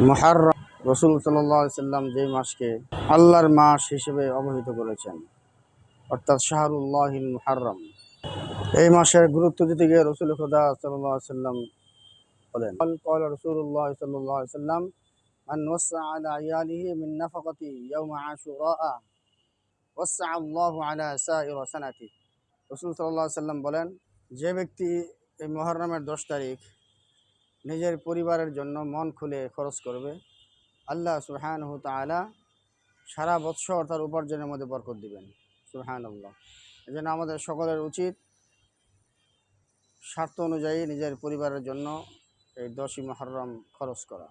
মহারম রসুল সাল্লাহ সাল্লাম যে মাসকে আল্লাহর মাস হিসেবে অবহিত করেছেন অর্থাৎ শাহরুল্লাহিল মুহাররম এই মাসের গুরুত্ব দিতে গিয়ে রসুল খুদা সাল্লাহ সাল্লাম বলেন قال رسول الله صلى الله عليه وسلم من وسع على عياله من نفقة يوم عاشوراء وسع الله على سائر سنته রসুল সাল্লাহ সাল্লাম বলেন যে ব্যক্তি এই মহরমের দশ তারিখ নিজের পরিবারের জন্য মন খুলে খরচ করবে। আল্লাহ সুহান তালা সারা বৎসর তার উপার্জনের মধ্যে বরকত দিবেন। সুহান আল্লাহ এই জন্য আমাদের সকলের উচিত স্বার্থ অনুযায়ী নিজের পরিবারের জন্য এই দশই মহরম খরচ করা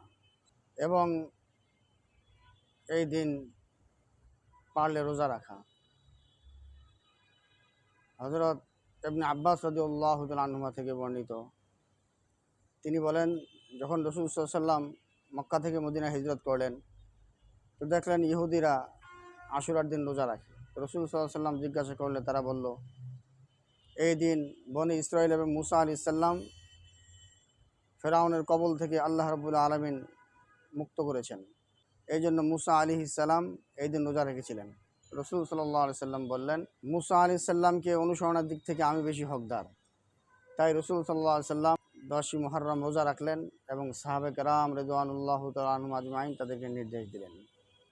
এবং এই দিন পারলে রোজা রাখা। হজরত এমনি আব্বাস রদিউল্লাহ আনহুমা থেকে বর্ণিত তিনি বলেন, যখন রসুল সাল্লাম মক্কা থেকে মদিনা হিজরত করলেন, তো দেখলেন ইহুদিরা আশুরার দিন রোজা রাখে। রসুল সাল্লাম জিজ্ঞাসা করলে, তারা বলল, এই দিন বনি ইসরায়েল এবং মুসা আলি সাল্লাম ফেরাউনের কবল থেকে আল্লাহ রবুল্লা আলমিন মুক্ত করেছেন। এই জন্য মুসা আলি ইসাল্লাম এই দিন রোজা রেখেছিলেন। রসুল সাল্লাহ আলি সাল্লাম বললেন, মুসা আলি সাল্লামকে অনুসরণের দিক থেকে আমি বেশি হকদার। তাই রসুল সাল্লাহ সাল্লাম দশই মহরম রোজা রাখলেন এবং সাহাবেক রাম রেদওয়ানুল্লাহ তালুম আজমাইন তাদেরকে নির্দেশ দিলেন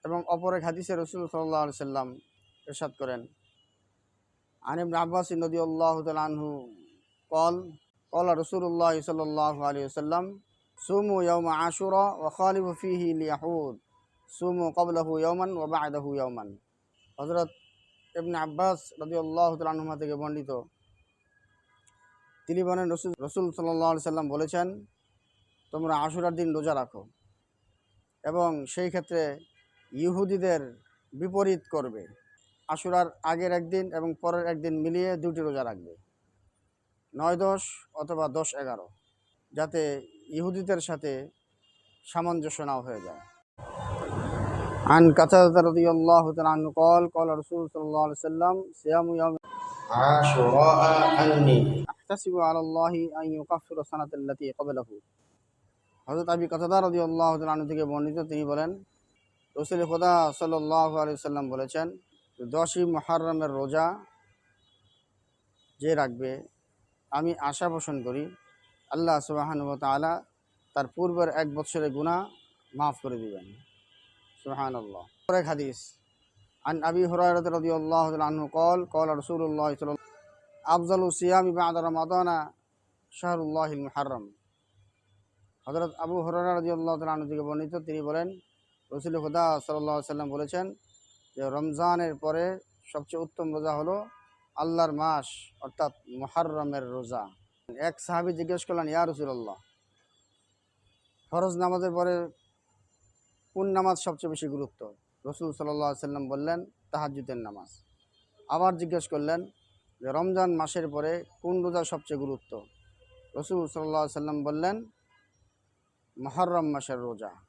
এবং অপর এক হাদিসে রসুল সাল্লাহ সাল্লাম এরশাদ করেন আনিব আব্বাস নদী আল্লাহ তালহু কল কল রসুল্লাহ সাল্লাহ আলী সাল্লাম সুমু ইয়ৌমা আশুরা ও খালিফ ফিহি সুমু কবলাহু ইয়মান ও বায়দাহু ইয়মান হজরত ইবনে আব্বাস রদি আল্লাহ তালহুমা থেকে বর্ণিত তিনি বলেন রসুল রসুল সাল্লাহ সাল্লাম বলেছেন তোমরা আশুরার দিন রোজা রাখো এবং সেই ক্ষেত্রে ইহুদিদের বিপরীত করবে আশুরার আগের একদিন এবং পরের একদিন মিলিয়ে দুটি রোজা রাখবে নয় দশ অথবা দশ এগারো যাতে ইহুদিদের সাথে সামঞ্জস্য নাও হয়ে যায় عن قتادة رضي الله تعالى عنه قال قال رسول صلى الله عليه وسلم صيام يوم عاشوراء عني أحتسب على الله أن يكفر السنة التي قبله হজরত আবি কাতাদা রদি আল্লাহ তালু থেকে বর্ণিত তিনি বলেন রসুল খোদা সাল্লাহ আলি সাল্লাম বলেছেন দশই মহারমের রোজা যে রাখবে আমি আশা পোষণ করি আল্লাহ সুবাহান তালা তার পূর্বের এক বছরের গুণা মাফ করে দিবেন সুবাহান আল্লাহ পরে হাদিস عن أبي هريرة رضي الله تعالى عنه قال قال رسول الله صلى الله عليه وسلم أفضل الصيام بعد رمضان شهر الله المحرم হজরত আবু হরারা রাজি আল্লাহ তালু থেকে বর্ণিত তিনি বলেন রসুল খুদা সাল্লাহ সাল্লাম বলেছেন যে রমজানের পরে সবচেয়ে উত্তম রোজা হলো আল্লাহর মাস অর্থাৎ মহারমের রোজা এক সাহাবি জিজ্ঞেস করলেন ইয়া রসুল্লাহ ফরজ নামাজের পরে কোন নামাজ সবচেয়ে বেশি গুরুত্ব রসুল সাল্লাহ সাল্লাম বললেন তাহাজুদের নামাজ। আবার জিজ্ঞেস করলেন যে, রমজান মাসের পরে কোন রোজা সবচেয়ে গুরুত্ব? রসুল সাল্লাহ সাল্লাম বললেন, মহরম মাসের রোজা।